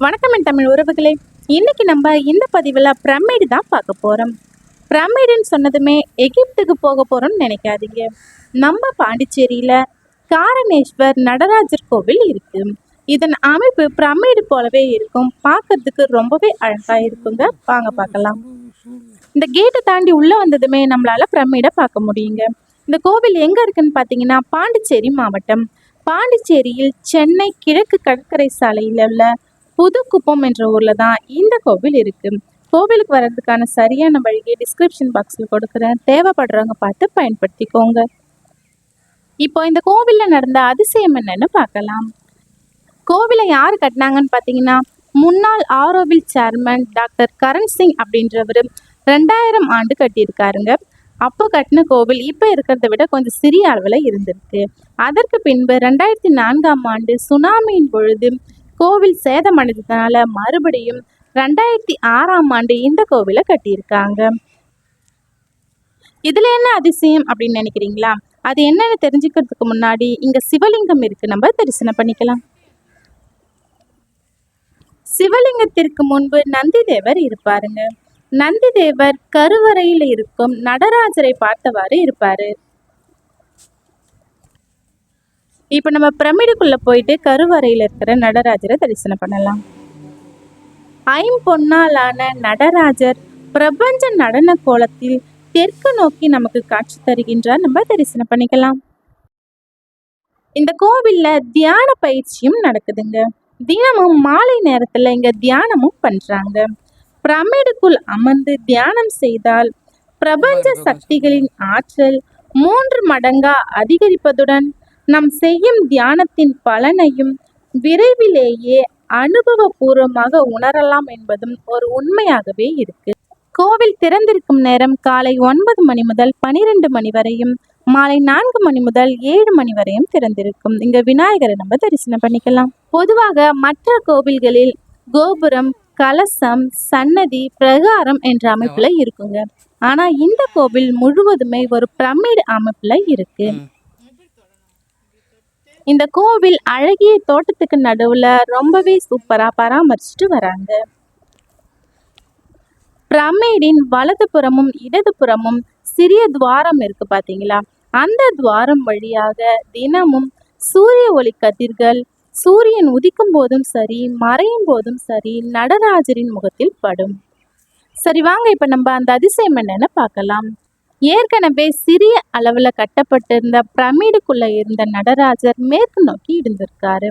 வணக்கம் தமிழ் உறவுகளே. இன்னைக்கு நம்ம இந்த பதிவில் பிரமிடு தான் பார்க்க போகிறோம் பிரமிடுன்னு சொன்னதுமே எகிப்துக்கு போக போகிறோம்னு நினைக்காதீங்க. நம்ம பாண்டிச்சேரியில் காரணேஸ்வர் நடராஜர் கோவில் இருக்கு. இதன் அமைப்பு பிரமிடு போலவே இருக்கும். பார்க்கறதுக்கு ரொம்பவே அழகாக இருக்குங்க. வாங்க பார்க்கலாம். இந்த கேட்டை தாண்டி உள்ளே வந்ததுமே நம்மளால பிரமிடை பார்க்க முடியுங்க. இந்த கோவில் எங்கே இருக்குன்னு பார்த்தீங்கன்னா பாண்டிச்சேரி மாவட்டம். பாண்டிச்சேரியில் சென்னை கிழக்கு கடற்கரை சாலையில் உள்ள புதுக்குப்பம் என்ற ஊரில் தான் இந்த கோவில் இருக்குது கோவிலுக்கு வர்றதுக்கான சரியான வழியை டிஸ்கிரிப்ஷன் பாக்ஸில் கொடுக்குறேன். தேவைப்படுறவங்க பார்த்து பயன்படுத்திக்கோங்க. இப்போ இந்த கோவிலில் நடந்த அதிசயம் என்னன்னு பார்க்கலாம். கோவிலை யார் கட்டினாங்கன்னு பார்த்தீங்கன்னா முன்னாள் ஆரோவில் சேர்மன் டாக்டர் கரண் சிங் அப்படின்றவர் ரெண்டாயிரம் ஆண்டு கட்டியிருக்காருங்க. அப்போ கட்டின கோவில் இப்போ இருக்கிறத விட கொஞ்சம் சிறிய அளவில் இருந்திருக்கு. அதற்கு பின்பு ரெண்டாயிரத்தி நான்காம் ஆண்டு சுனாமியின் பொழுது கோவில் சேதமடைந்ததுனால மறுபடியும் ரெண்டாயிரத்தி ஆறாம் ஆண்டு இந்த கோவிலை கட்டியிருக்காங்க. இதுல என்ன அதிசயம் அப்படின்னு நினைக்கிறீங்களா? அது என்னன்னு தெரிஞ்சுக்கிறதுக்கு முன்னாடி இங்க சிவலிங்கம் இருக்கு. நம்ம தரிசனம் பண்ணிக்கலாம். சிவலிங்கத்திற்கு முன்பு நந்தி தேவர் இருப்பாருங்க. நந்தி தேவர் கருவறையில் இருக்கும் நடராஜரை பார்த்தவாறு இருப்பாரு. இப்போ நம்ம பிரமிடுக்குள்ள போயிட்டு கருவறையில் இருக்கிற நடராஜரை தரிசனம் பண்ணலாம். ஐம்பொன்னாலான நடராஜர் பிரபஞ்ச நடன கோலத்தில் தெற்கு நோக்கி நமக்கு காட்சி தருகின்றார். நம்ம தரிசனம் பண்ணிக்கலாம். இந்த கோவில்ல தியான பயிற்சியும் நடக்குதுங்க. தினமும் மாலை நேரத்துல இங்க தியானமும் பண்றாங்க. பிரமிடுக்குள் அமர்ந்து தியானம் செய்தால் பிரபஞ்ச சக்திகளின் ஆற்றல் மூன்று மடங்கா அதிகரிப்பதுடன் நம் செய்யும் தியானத்தின் பலனையும் விரைவிலேயே அனுபவபூர்வமாக உணரலாம் என்பதும் ஒரு உண்மையாகவே இருக்கு. கோவில் திறந்திருக்கும் நேரம் காலை ஒன்பது மணி முதல் பனிரெண்டு மணி வரையும் மாலை நான்கு மணி முதல் ஏழு மணி வரையும் திறந்திருக்கும். இங்க விநாயகரை நம்ம தரிசனம் பண்ணிக்கலாம். பொதுவாக மற்ற கோவில்களில் கோபுரம் கலசம் சன்னதி பிரகாரம் என்ற அமைப்புல இருக்குங்க. ஆனா இந்த கோவில் முழுவதுமே ஒரு பிரமிடு அமைப்புல இருக்கு. இந்த கோவில் அழகிய தோட்டத்துக்கு நடுவுல ரொம்பவே சூப்பரா பராமரிச்சுட்டு வராங்க. பிரமிடின் வலது புறமும் இடது புறமும் சிறிய துவாரம் இருக்கு பார்த்தீங்களா அந்த துவாரம் வழியாக தினமும் சூரிய ஒளி கதிர்கள் சூரியன் உதிக்கும் போதும் சரி மறையும் போதும் சரி நடராஜரின் முகத்தில் படும். சரி வாங்க இப்ப நம்ம அந்த அதிசயம் என்னன்னு பார்க்கலாம். ஏற்கனவே சிறிய அளவில் கட்டப்பட்டிருந்த பிரமிடுக்குள்ளே இருந்த நடராஜர் மேற்கு நோக்கி இருந்திருக்காரு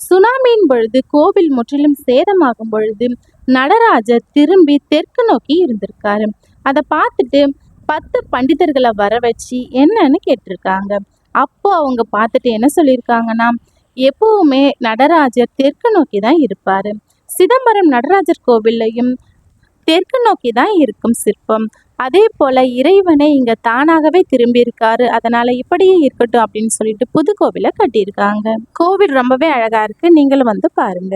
சுனாமியின் பொழுது கோவில் முற்றிலும் சேதமாகும் பொழுது நடராஜர் திரும்பி தெற்கு நோக்கி இருந்திருக்காரு. அதை பார்த்துட்டு பத்து பண்டிதர்களை வர வச்சு என்னன்னு கேட்டிருக்காங்க. அப்போ அவங்க பார்த்துட்டு என்ன சொல்லியிருக்காங்கன்னா எப்பவுமே நடராஜர் தெற்கு நோக்கி தான் இருப்பாரு. சிதம்பரம் நடராஜர் கோவில்லையும் தெற்கு நோக்கி தான் இருக்கும் சிற்பம். அதே போல இறைவனை இங்க தானாகவே திரும்பியிருக்காரு. அதனால் அதனால இப்படியே இருக்கட்டும் அப்படின்னு சொல்லிட்டு புது கோவிலை கட்டியிருக்காங்க. கோவில் ரொம்பவே அழகா இருக்கு. நீங்களும் வந்து பாருங்க.